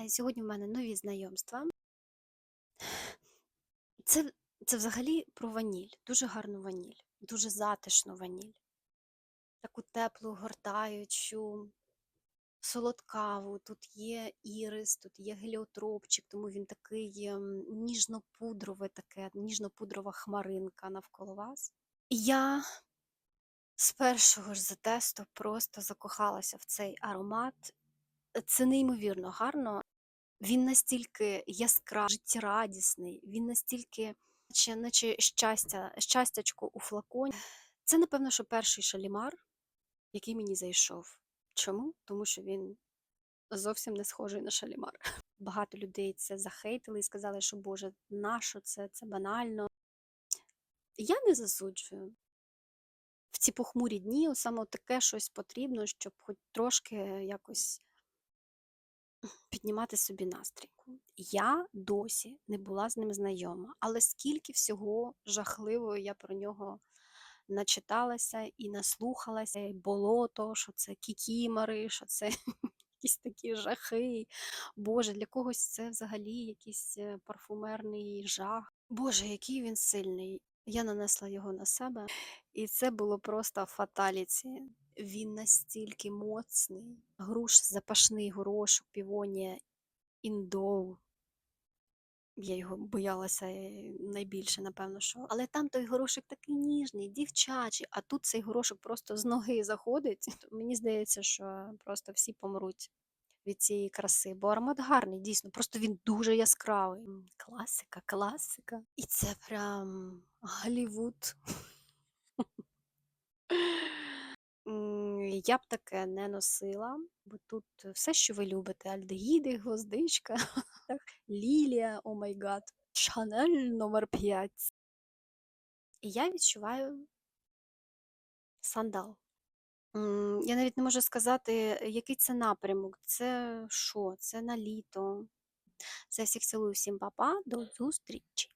Е, Сьогодні в мене нові знайомства. Це, це взагалі про ваніль, дуже гарну ваніль, дуже затишну ваніль. Таку теплу, гортаючу, солодкаву. Тут є ірис, тут є геліотропчик, тому він такий ем, ніжно-пудровий, таке, ніжно-пудрова хмаринка навколо вас. І я з першого ж затесту просто закохалася в цей аромат. Це неймовірно гарно. Він настільки яскравий, життєрадісний, він настільки, наче, наче щастя, щастячко у флаконі. Це, напевно, що перший шалімар, який мені зайшов. Чому? Тому що він зовсім не схожий на шалімар. Багато людей це захейтили і сказали, що Боже, нащо це? Це банально. Я не засуджую. В ці похмурі дні саме таке щось потрібно, щоб хоч трошки якось піднімати собі настрій. Я досі не була з ним знайома, але скільки всього жахливого я про нього начиталася і наслухалася, і болото, що це кікімори, що це якісь такі жахи. Боже, для когось це взагалі якийсь е, парфумерний жах. Боже, який він сильний. Я нанесла його на себе, і це було просто фаталіті. Він настільки моцний. Груш, запашний горошок, півонія, індоу. Я його боялася е, найбільше, напевно, що. Але там той горошок такий ніжний, дівчачий, а тут цей горошок просто з ноги заходить. Мені здається, що просто всі помруть від цієї краси, бо аромат гарний, дійсно, просто він дуже яскравий. Класика, класика. І це прям Голлівуд. Я б таке не носила, бо тут все, що ви любите: альдегіди, гвоздичка, лілія, о май гад, Шанель номер 5. І я відчуваю сандал. Я навіть не можу сказати, який це напрямок. Це що? Це на літо. Це всіх цілую, всім папа, до зустрічі.